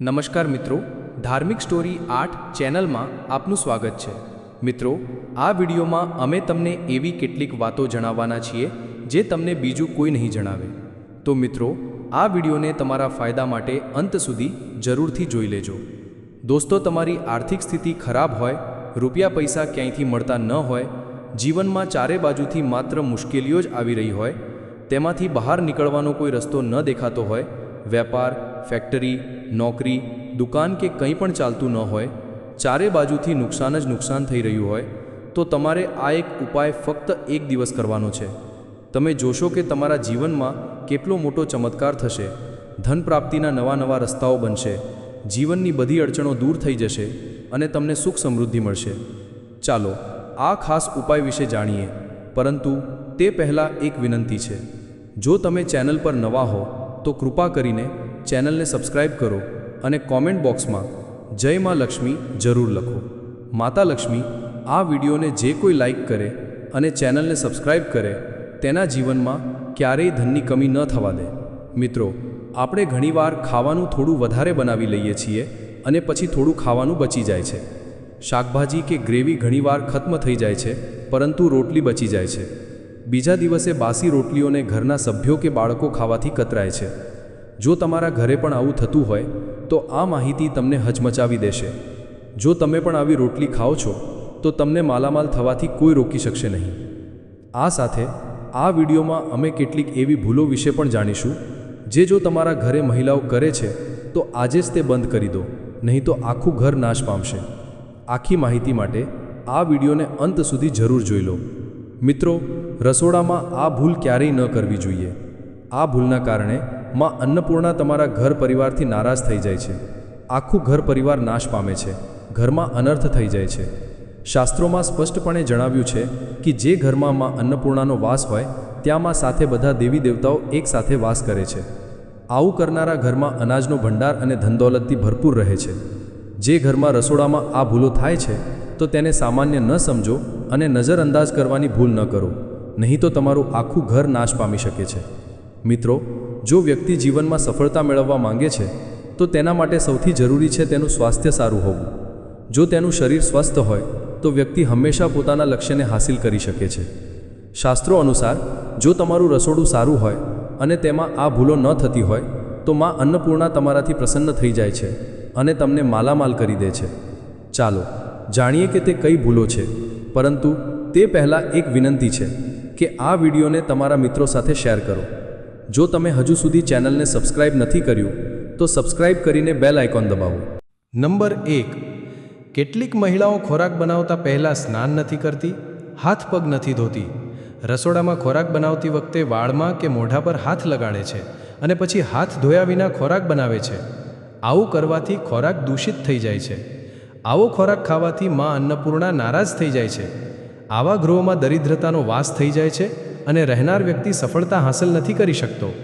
નમસ્કાર મિત્રો, ધાર્મિક સ્ટોરી આઠ ચેનલમાં આપનું સ્વાગત છે. મિત્રો, આ વિડીયોમાં અમે તમને એવી કેટલીક વાતો જણાવવાના છીએ જે તમને બીજું કોઈ નહીં જણાવે. તો મિત્રો, આ વિડીયોને તમારા ફાયદા માટે અંત સુધી જરૂરથી જોઈ લેજો. દોસ્તો, તમારી આર્થિક સ્થિતિ ખરાબ હોય, રૂપિયા પૈસા ક્યાંયથી મળતા ન હોય, જીવનમાં ચારે બાજુથી માત્ર મુશ્કેલીઓ જ આવી રહી હોય, તેમાંથી બહાર નીકળવાનો કોઈ રસ્તો ન દેખાતો હોય વેપાર ફેક્ટરી નોકરી, દુકાન કે કંઈ પણ ચાલતું ન હોય, ચારે બાજુથી નુકસાન જ નુકસાન થઈ રહ્યું હોય, તો તમારે આ એક ઉપાય ફક્ત એક દિવસ કરવાનો છે. તમે જોશો કે તમારા જીવનમાં કેટલો મોટો ચમત્કાર થશે. ધન પ્રાપ્તિના નવા નવા રસ્તાઓ બનશે. જીવનની બધી અડચણો દૂર થઈ જશે અને તમને સુખ સમૃદ્ધિ મળશે. ચાલો, આ ખાસ ઉપાય વિશે જાણીએ. પરંતુ તે પહેલાં એક વિનંતી છે. જો તમે ચેનલ પર નવા હો તો કૃપા કરીને ચેનલને સબસ્ક્રાઇબ કરો અને કોમેન્ટ બોક્સમાં જય માં લક્ષ્મી જરૂર લખો. માતા લક્ષ્મી, આ વિડીયોને જે કોઈ લાઈક કરે અને ચેનલને સબસ્ક્રાઇબ કરે, તેના જીવનમાં ક્યારેય ધનની કમી ન થવા દે. મિત્રો, આપણે ઘણીવાર ખાવાનું થોડું વધારે બનાવી લઈએ છીએ અને પછી થોડું ખાવાનું બચી જાય છે. શાકભાજી કે ગ્રેવી ઘણીવાર ખત્મ થઈ જાય છે, પરંતુ રોટલી બચી જાય છે. બીજા દિવસે બાસી રોટલીઓને ઘરના સભ્યો કે બાળકો ખાવાથી કતરાય છે. જો તમારા ઘરે પણ આવું થતું હોય, તો આ માહિતી તમને હચમચાવી દેશે. જો તમે પણ આવી રોટલી ખાઓ છો, તો તમને માલામાલ થવાથી કોઈ રોકી શકશે નહીં. આ સાથે, આ વિડીયોમાં અમે કેટલીક એવી ભૂલો વિશે પણ જાણીશું, જે જો તમારા ઘરે મહિલાઓ કરે છે, તો આજે જ તે બંધ કરી દો, નહીં તો આખું ઘર નાશ પામશે. આખી માહિતી માટે આ વિડીયોને અંત સુધી જરૂર જોઈ લો. મિત્રો રસોડામાં આ ભૂલ ક્યારેય ન કરવી જોઈએ. આ ભૂલના કારણે માં અન્નપૂર્ણા તમારા ઘર પરિવારથી નારાજ થઈ જાય છે. આખું ઘર પરિવાર નાશ પામે છે. ઘરમાં અનર્થ થઈ જાય છે. શાસ્ત્રોમાં સ્પષ્ટપણે જણાવ્યું છે કે જે ઘરમાં માં અન્નપૂર્ણાનો વાસ હોય ત્યાં માં સાથે બધા દેવી દેવતાઓ એકસાથે વાસ કરે છે. આવું કરનારા ઘરમાં અનાજનો ભંડાર અને ધનદોલતથી ભરપૂર રહે છે. જે ઘરમાં રસોડામાં આ ભૂલો થાય છે, તો તેને સામાન્ય ન સમજો અને નજરઅંદાજ કરવાની ભૂલ ન કરો. નહીં તો તમારું આખું ઘર નાશ પામી શકે છે. મિત્રો, જો વ્યક્તિ જીવનમાં સફળતા મેળવવા માંગે છે, તો તેના માટે સૌથી જરૂરી છે તેનું સ્વાસ્થ્ય સારું હોવું. જો તેનું શરીર સ્વસ્થ હોય, તો વ્યક્તિ હંમેશા પોતાના લક્ષ્યને હાંસિલ કરી શકે છે. શાસ્ત્રો અનુસાર, જો તમારું રસોડું સારું હોય અને તેમાં આ ભૂલો ન થતી હોય, તો માં અન્નપૂર્ણા તમારાથી પ્રસન્ન થઈ જાય છે અને તમને માલામાલ કરી દે છે. ચાલો, જાણીએ કે તે કઈ ભૂલો છે, પરંતુ તે પહેલાં એક વિનંતી છે. કે આ વિડીયોને તમારા મિત્રો સાથે શેર કરો. જો તમે હજુ સુધી ચેનલને સબસ્ક્રાઇબ નથી કર્યું, તો સબસ્ક્રાઇબ કરીને બેલ આઇકોન દબાવો. નંબર એક. કેટલીક મહિલાઓ ખોરાક બનાવતા પહેલાં સ્નાન નથી કરતી, હાથ પગ નથી ધોતી. રસોડામાં ખોરાક બનાવતી વખતે વાળમાં કે મોઢા પર હાથ લગાડે છે અને પછી હાથ ધોયા વિના ખોરાક બનાવે છે. આવું કરવાથી ખોરાક દૂષિત થઈ જાય છે. આવો ખોરાક ખાવાથી માં અન્નપૂર્ણા નારાજ થઈ જાય છે. આવા ગૃહોમાં દરિદ્રતાનો વાસ થઈ જાય છે અને રહેનાર વ્યક્તિ સફળતા હાંસલ નથી કરી શકતો.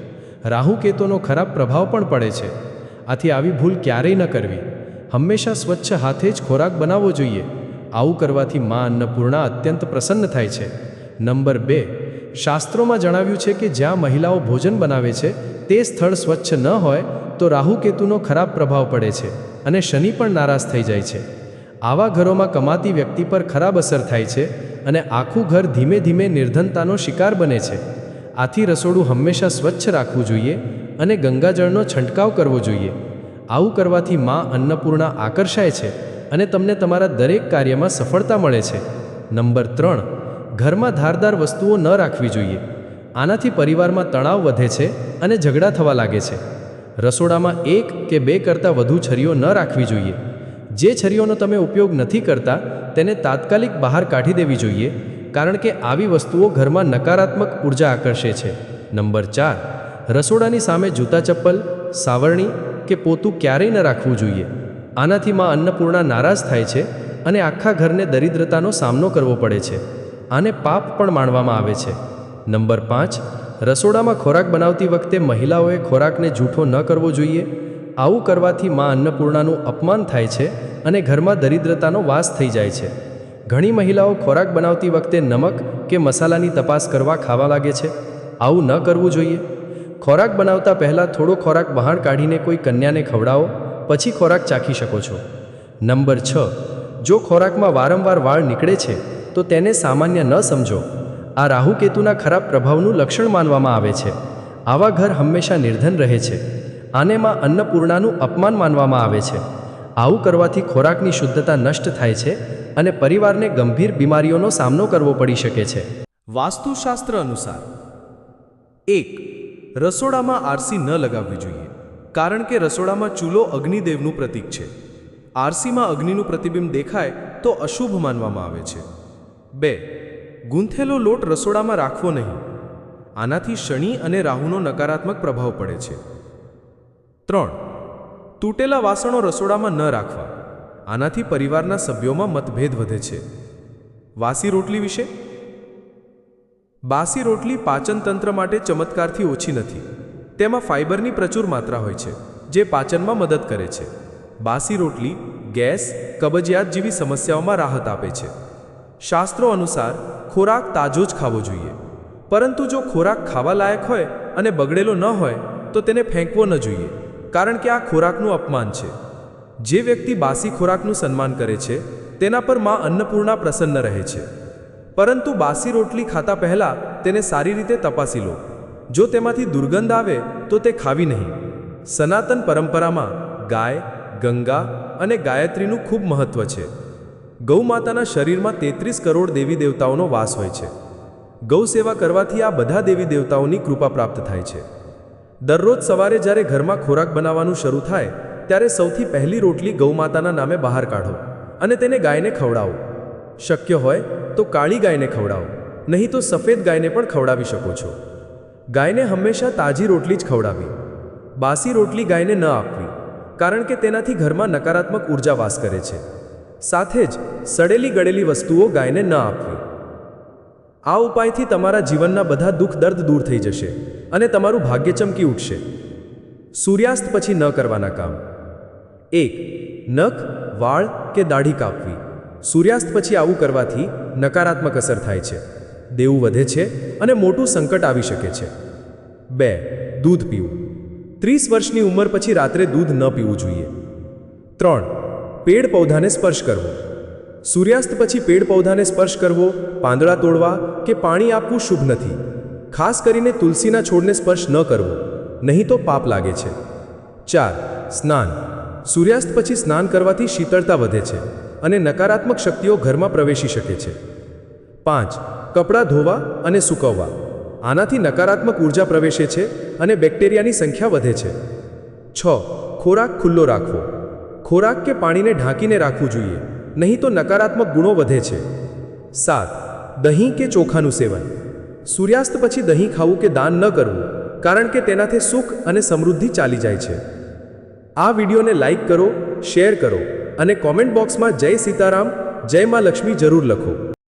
રાહુકેતુનો ખરાબ પ્રભાવ પણ પડે છે. આથી આવી ભૂલ ક્યારેય ન કરવી. હંમેશા સ્વચ્છ હાથે જ ખોરાક બનાવવો જોઈએ. આવું કરવાથી માં અન્નપૂર્ણા અત્યંત પ્રસન્ન થાય છે. નંબર બે, શાસ્ત્રોમાં જણાવ્યું છે કે જ્યાં મહિલાઓ ભોજન બનાવે છે, તે સ્થળ સ્વચ્છ ન હોય, તો રાહુકેતુનો ખરાબ પ્રભાવ પડે છે અને શનિ પણ નારાજ થઈ જાય છે. આવા ઘરોમાં કમાતી વ્યક્તિ પર ખરાબ અસર થાય છે અને આખું ઘર ધીમે ધીમે નિર્ધનતાનો શિકાર બને છે. આથી રસોડું હંમેશા સ્વચ્છ રાખવું જોઈએ અને ગંગાજળનો છંટકાવ કરવો જોઈએ. આવું કરવાથી માં અન્નપૂર્ણા આકર્ષાય છે અને તમને તમારા દરેક કાર્યમાં સફળતા મળે છે. નંબર ત્રણ, ઘરમાં ધારદાર વસ્તુઓ ન રાખવી જોઈએ. આનાથી પરિવારમાં તણાવ વધે છે અને ઝઘડા થવા લાગે છે. રસોડામાં એક કે બે કરતાં વધુ છરીઓ ન રાખવી જોઈએ. જે છરીઓનો તમે ઉપયોગ નથી કરતા, તેને તાત્કાલિક બહાર કાઢી દેવી જોઈએ, કારણ કે આવી વસ્તુઓ ઘરમાં નકારાત્મક ઊર્જા આકર્ષે છે. નંબર ચાર, રસોડાની સામે જૂતા ચપ્પલ, સાવરણી કે પોતું ક્યારેય ન રાખવું જોઈએ. આનાથી માં અન્નપૂર્ણા નારાજ થાય છે અને આખા ઘરને દરિદ્રતાનો સામનો કરવો પડે છે. આને પાપ પણ માનવામાં આવે છે. નંબર પાંચ, રસોડામાં ખોરાક બનાવતી વખતે મહિલાઓએ ખોરાકને જૂઠો ન કરવો જોઈએ. આવું કરવાથી માં અન્નપૂર્ણાનું અપમાન થાય છે અને ઘરમાં દરિદ્રતાનો વાસ થઈ જાય છે. ઘણી મહિલાઓ ખોરાક બનાવતી વખતે નમક કે મસાલાની તપાસ કરવા ખાવા લાગે છે. આવું ન કરવું જોઈએ. ખોરાક બનાવતા પહેલાં થોડો ખોરાક બહાર કાઢીને કોઈ કન્યાને ખવડાવો, પછી ખોરાક ચાખી શકો છો. નંબર છ. જો ખોરાકમાં વારંવાર વાળ નીકળે છે, તો તેને સામાન્ય ન સમજો. આ રાહુકેતુના ખરાબ પ્રભાવનું લક્ષણ માનવામાં આવે છે. આવા ઘર હંમેશા નિર્ધન રહે છે. આને માં અન્નપૂર્ણાનું અપમાન માનવામાં આવે છે. આવું કરવાથી ખોરાકની શુદ્ધતા નષ્ટ થાય છે અને પરિવારને ગંભીર બીમારીઓનો સામનો કરવો પડી શકે છે. વાસ્તુશાસ્ત્ર અનુસાર, એક, રસોડામાં આરસી ન લગાવવી જોઈએ, કારણ કે રસોડામાં ચૂલો અગ્નિદેવનું પ્રતીક છે. આરસીમાં અગ્નિનું પ્રતિબિંબ દેખાય તો અશુભ માનવામાં આવે છે. બે, ગૂંથેલો લોટ રસોડામાં રાખવો નહીં. આનાથી શનિ અને રાહુનો નકારાત્મક પ્રભાવ પડે છે. ત્રણ. તૂટેલા વાસણો રસોડામાં ન રાખવા. આનાથી પરિવારના સભ્યોમાં મતભેદ વધે છે. વાસી રોટલી વિશે? બાસી રોટલી પાચનતંત્ર માટે ચમત્કારથી ઓછી નથી. તેમાં ફાઇબરની પ્રચુર માત્રા હોય છે, જે પાચનમાં મદદ કરે છે. બાસી રોટલી ગેસ, કબજિયાત જેવી સમસ્યાઓમાં રાહત આપે છે. શાસ્ત્રો અનુસાર, ખોરાક તાજો જ ખાવો જોઈએ. પરંતુ જો ખોરાક ખાવા લાયક હોય અને બગડેલો ન હોય, તો તેને ફેંકવો ન જોઈએ. કારણ કે આ ખોરાકનું અપમાન છે. જે વ્યક્તિ બાસી ખોરાકનું સન્માન કરે છે, તેના પરમાં અન્નપૂર્ણા પ્રસન્ન રહે છે. પરંતુ બાસી રોટલી ખાતા પહેલાં તેને સારી રીતે તપાસી લો. જો તેમાંથી દુર્ગંધ આવે, તો તે ખાવી નહીં. સનાતન પરંપરામાં ગાય, ગંગા અને ગાયત્રીનું ખૂબ મહત્વ છે. ગૌમાતાના શરીરમાં તેત્રીસ કરોડ દેવી દેવતાઓનો વાસ હોય છે. ગૌ સેવા કરવાથી આ બધા દેવી દેવતાઓની કૃપા પ્રાપ્ત થાય છે. દરરોજ સવારે જ્યારે ઘરમાં ખોરાક બનાવવાનું શરૂ થાય, ત્યારે સૌથી પહેલી રોટલી ગૌમાતાના નામે બહાર કાઢો અને તેને ગાયને ખવડાવો. શક્ય હોય તો કાળી ગાયને ખવડાવો, નહીં તો સફેદ ગાયને પણ ખવડાવી શકો છો. ગાયને હંમેશા તાજી રોટલી જ ખવડાવી બાસી રોટલી ગાયને ન આપવી, કારણ કે તેનાથી ઘરમાં નકારાત્મક ઊર્જા વાસ કરે છે. સાથે જ સડેલી ગળેલી વસ્તુઓ ગાયને ન આપવી. આ ઉપાયથી તમારા જીવનના બધા દુઃખ દર્દ દૂર થઈ જશે અને તમારું ભાગ્ય ચમકી ઉઠશે. સૂર્યાસ્ત પછી ન કરવાના કામ. એક, નખ, વાળ કે દાઢી કાપવી. સૂર્યાસ્ત પછી આવું કરવાથી નકારાત્મક અસર થાય છે. દેવું વધે છે અને મોટું સંકટ આવી શકે છે. બે, દૂધ પીવું. ત્રીસ વર્ષની ઉંમર પછી રાત્રે દૂધ ન પીવું જોઈએ. ત્રણ, પેડ પૌધાને સ્પર્શ કરવો. સૂર્યાસ્ત પછી પેડ પૌધાને સ્પર્શ કરવો, પાંદડા તોડવા કે પાણી આપવું શુભ નથી. ખાસ કરીને તુલસીના છોડને સ્પર્શ ન કરવો, નહીં તો પાપ લાગે છે. ચાર, સ્નાન. સૂર્યાસ્ત પછી સ્નાન કરવાથી શીતળતા વધે છે અને નકારાત્મક શક્તિઓ ઘરમાં પ્રવેશી શકે છે. પાંચ, કપડાં ધોવા અને સૂકવવા. આનાથી નકારાત્મક ઊર્જા પ્રવેશે છે અને બેક્ટેરિયાની સંખ્યા વધે છે. છ, ખોરાક ખુલ્લો રાખવો. ખોરાક કે પાણીને ઢાંકીને રાખવું જોઈએ. નહીં તો નકારાત્મક ગુણો વધે છે. સાત, દહીં કે ચોખાનું સેવન. સૂર્યાસ્ત પછી દહીં ખાવું કે દાન ન કરવું, કારણ કે તેનાથી સુખ અને સમૃદ્ધિ ચાલી જાય છે. આ વિડીયોને લાઈક કરો, શેર કરો અને કોમેન્ટ બોક્સમાં જય સીતારામ, જય મા લક્ષ્મી જરૂર લખો.